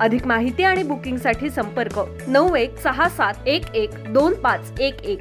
अधिक माहिती आणि बुकिंगसाठी संपर्क नऊ एक सहा सात एक एक दोन पाच एक एक.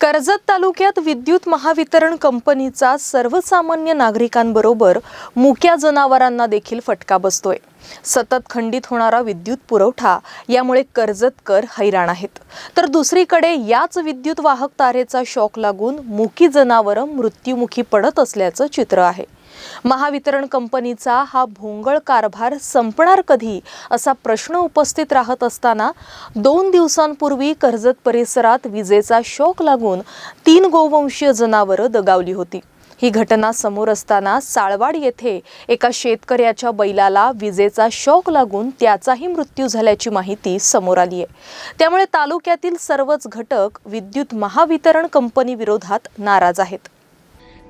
कर्जत तालुक्यात विद्युत महावितरण कंपनीचा सर्वसामान्य नागरिकांबरोबर मुक्या जनावरांना देखील फटका बसतोय. सतत खंडित होणारा विद्युत पुरवठा यामुळे कर्जतकर हैराण आहेत. तर दुसरीकडे याच विद्युत वाहक तारेचा शॉक लागून मुकी जनावरं मृत्युमुखी पडत असल्याचं चित्र आहे. महावितरण कंपनीचा हा भोंगळ कारभार संपणार कधी असा प्रश्न उपस्थित राहत असताना दोन दिवसांपूर्वी कर्जत परिसरात विजेचा शोक लागून तीन गोवंशीय जनावरं दगावली होती. ही घटना समोर असताना साळवाड येथे एका शेतकऱ्याच्या बैलाला विजेचा शॉक लागून त्याचाही मृत्यू झाल्याची माहिती समोर आली आहे त्यामुळे तालुक्यातील सर्वच घटक विद्युत महावितरण कंपनी विरोधात नाराज आहेत.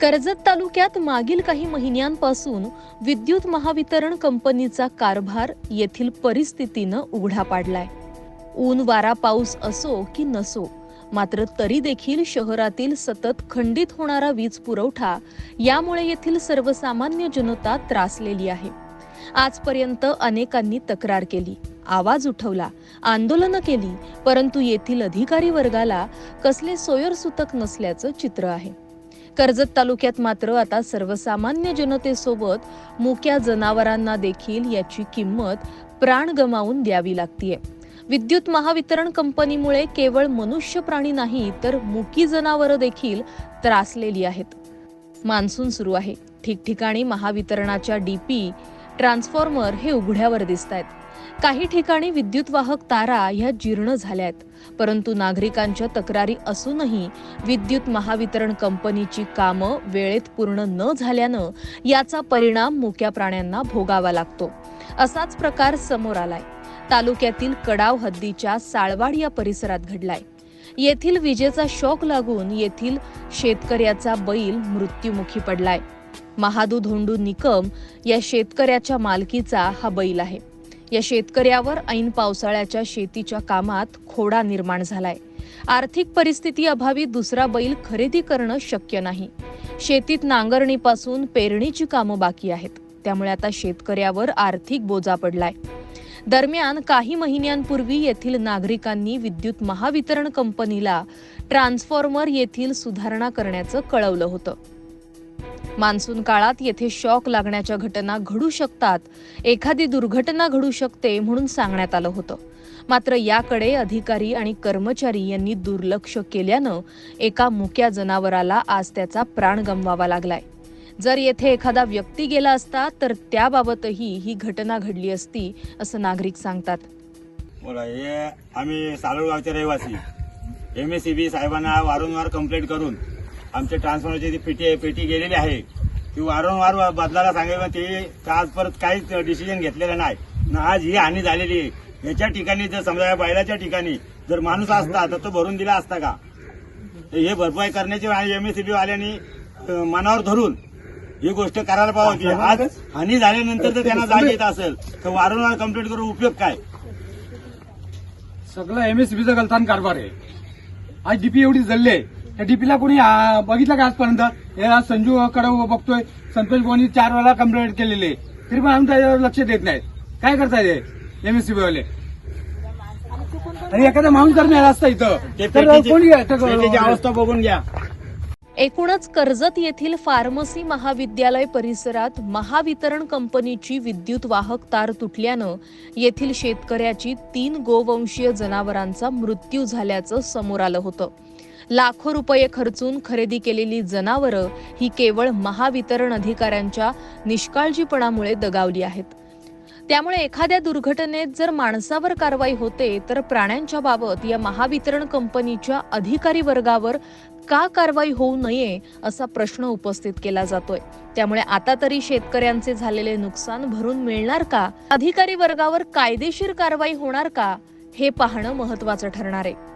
कर्जत तालुक्यात मागील काही महिन्यांपासून विद्युत महावितरण कंपनीचा कारभार येथील परिस्थितीनं उघडा पाडलाय. ऊन वारा पाऊस असो की नसो मात्र तरी देखील शहरातील सतत खंडित होणारा वीज पुरवठा यामुळे येथील सर्वसामान्य जनता त्रासलेली आहे. आजपर्यंत अनेकांनी तक्रार केली आवाज उठवला आंदोलनं केली परंतु येथील अधिकारी वर्गाला कसले सोयरसुतक नसल्याचं चित्र आहे. कर्जत तालुक्यात मात्र आता सर्वसामान्य जनतेसोबत मुक्या जनावरांना देखील याची किंमत प्राण गमावून द्यावी लागतीये. विद्युत महावितरण कंपनीमुळे केवळ मनुष्य प्राणी नाही तर मुकी जनावरं देखील त्रासलेली आहेत. मान्सून सुरू आहे. ठिकठिकाणी महावितरणाच्या डीपी ट्रान्सफॉर्मर हे उघड्यावर दिसत आहेत काही ठिकाणी विद्युत वाहक तारा ह्या जीर्ण झाल्या आहेत परंतु नागरिकांच्या तक्रारी असूनही विद्युत महावितरण कंपनीची कामं वेळेत पूर्ण न झाल्यानं याचा परिणाम मुक्या प्राण्यांना भोगावा लागतो. असाच प्रकार समोर आलाय. तालुक्यातील कडाव हद्दीच्या साळवाड या परिसरात घडलाय. येथील विजेचा शॉक लागून येथील शेतकऱ्याचा बैल मृत्युमुखी पडलाय. महादू धोंडू निकम या शेतकऱ्याच्या मालकीचा हा बैल आहे. या शेतकऱ्यावर ऐन पावसाळ्याच्या शेतीच्या कामात खोडा निर्माण झालाय. आर्थिक परिस्थिती अभावी दुसरा बैल खरेदी करणं शक्य नाही. शेतीत नांगरणीपासून पेरणीची कामं बाकी आहेत. त्यामुळे आता शेतकऱ्यावर आर्थिक बोजा पडलाय. दरम्यान काही महिन्यांपूर्वी येथील नागरिकांनी विद्युत महावितरण कंपनीला ट्रान्सफॉर्मर येथील सुधारणा करण्याचं कळवलं होतं. मान्सून काळात येथे शॉक लागण्याच्या घटना घडू शकतात. एखादी दुर्घटना घडू शकते म्हणून सांगण्यात आलं होतं. मात्र याकडे अधिकारी आणि कर्मचारी यांनी दुर्लक्ष केल्यानं एका मुक्या जनावराला आज त्याचा प्राण गमवावा लागलाय. जर येथे एखादा व्यक्ती गेला असता तर त्याबाबतही ही घटना घडली असती असं नागरिक सांगतात. आम्ही सालोगावचे रहिवासी. एम एस सी बी साहेबांना वारंवार कंप्लेंट करून आमच्या ट्रान्सफॉर्मरची जी पेटी आहे पेटी गेलेली आहे. ती वारंवार बदलायला सांगितलं ते आज परत काहीच डिसिजन घेतलेलं नाही. न आज ही हानी झालेली आहे. याच्या ठिकाणी जर समजा या बैलाच्या ठिकाणी जर माणूस असता तर तो भरून दिला असता का? तर हे भरपाई करण्याची आणि एम एस सी बी वाल्यांनी मनावर धरून ही गोष्ट करायला पाहिजे आज हानी झाल्यानंतर जर त्यांना जाग येत असेल तर वारंवार कंप्लेंट करून उपयोग काय? सगळं एमएससीबीचा गलतान कारभार आहे. आज डीपी एवढी जल्ले त्या डीपीला कोणी आ, बघितलं का आजपर्यंत? हे आज संजू कडे बघतोय. संतोष कोणी चार वेळा कंप्लेंट केलेली. आहे. तरी पण आम्ही त्याच्यावर लक्ष देत नाहीत. काय करताय एमएससीबी वाले. आणि एखादा माणूस जर मिळाला असता इथं तर कोणी अवस्था बघून घ्या. एकूणच कर्जत येथील फार्मसी महाविद्यालय परिसरात महावितरण कंपनीची विद्युत वाहक तार तुटल्यानं येथील शेतकऱ्याची तीन गोवंशीय जनावरांचा मृत्यू झाल्याचं समोर आलं होतं. लाखो रुपये खर्चून खरेदी केलेली जनावरं ही केवळ महावितरण अधिकाऱ्यांच्या निष्काळजीपणामुळे दगावली आहेत. त्यामुळे एखाद्या दुर्घटनेत जर माणसावर कारवाई होते तर प्राण्यांच्या बाबत या महावितरण कंपनीच्या अधिकारी वर्गावर का कारवाई होऊ नये असा प्रश्न उपस्थित केला जातोय. त्यामुळे आता तरी शेतकऱ्यांचे झालेले नुकसान भरून मिळणार का? अधिकारी वर्गावर कायदेशीर कारवाई होणार का? हे पाहणं महत्वाचं ठरणार आहे.